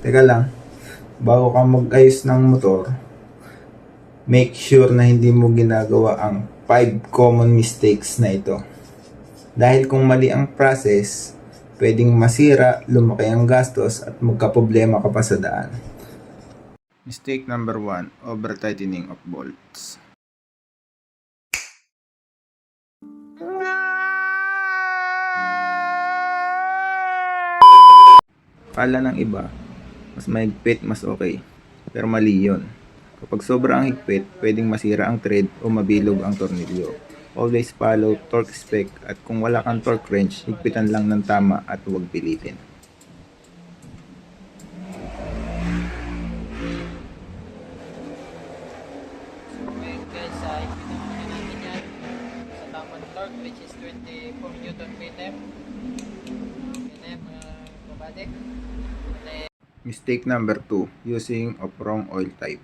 Teka lang, bago ka mag-ayos ng motor, make sure na hindi mo ginagawa ang 5 common mistakes na ito. Dahil kung mali ang process, pwedeng masira, lumaki ang gastos at magkaproblema ka pa sa daan. Mistake number 1, over-tightening of bolts. Kala ng iba, mas mahigpit, mas okay. Pero mali yun. Kapag sobra ang higpit, pwedeng masira ang thread o mabilog ang tornilyo. Always follow torque spec at kung wala kang torque wrench, higpitan lang ng tama at huwag pilitin. Uh, which is 24 Newton meter. Kabate. Then, Mistake number 2, using of wrong oil type.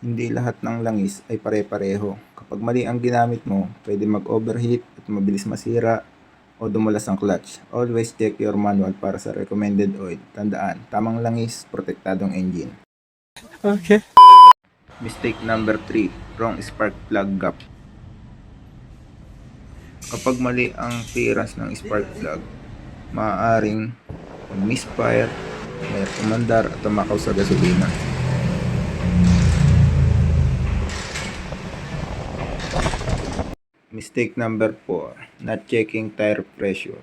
Hindi lahat ng langis ay pare-pareho. Kapag mali ang ginamit mo, pwede mag-overheat at mabilis masira o dumulas ang clutch. Always check your manual para sa recommended oil. Tandaan, tamang langis, protektadong engine. Okay. Mistake number 3, wrong spark plug gap. Kapag mali ang clearance ng spark plug, maaaring mag-misfire, may kumandar at tumakaw sa gasolina. Mistake number 4, not checking tire pressure.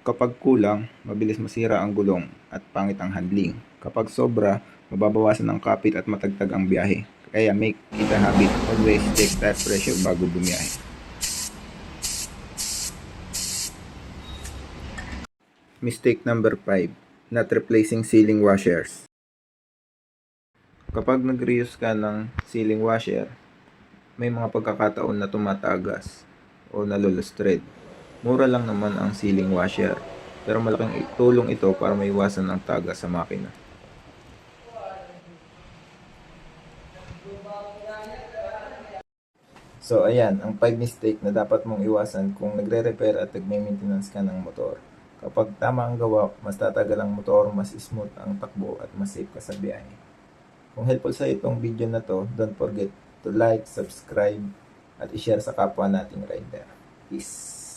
Kapag kulang, mabilis masira ang gulong at pangit ang handling. Kapag sobra, mababawasan ang kapit at matagtag ang biyahe. Kaya make it a habit, always check tire pressure bago bumiyahe. Mistake number 5, not replacing sealing washers. Kapag nag-reuse ka ng sealing washer, may mga pagkakataon na tumatagas o nalulustred. Mura lang naman ang sealing washer, pero malaking tulong ito para maiwasan ang tagas sa makina. So ayan, ang 5 mistake na dapat mong iwasan kung nagre-repair at nagme-maintenance ka ng motor. Kapag tama ang gawa, mas tatagal ang motor, mas smooth ang takbo at mas safe ka sa biyahe. Kung helpful sa itong video na to, don't forget to like, subscribe, at i-share sa kapwa nating rider. Peace!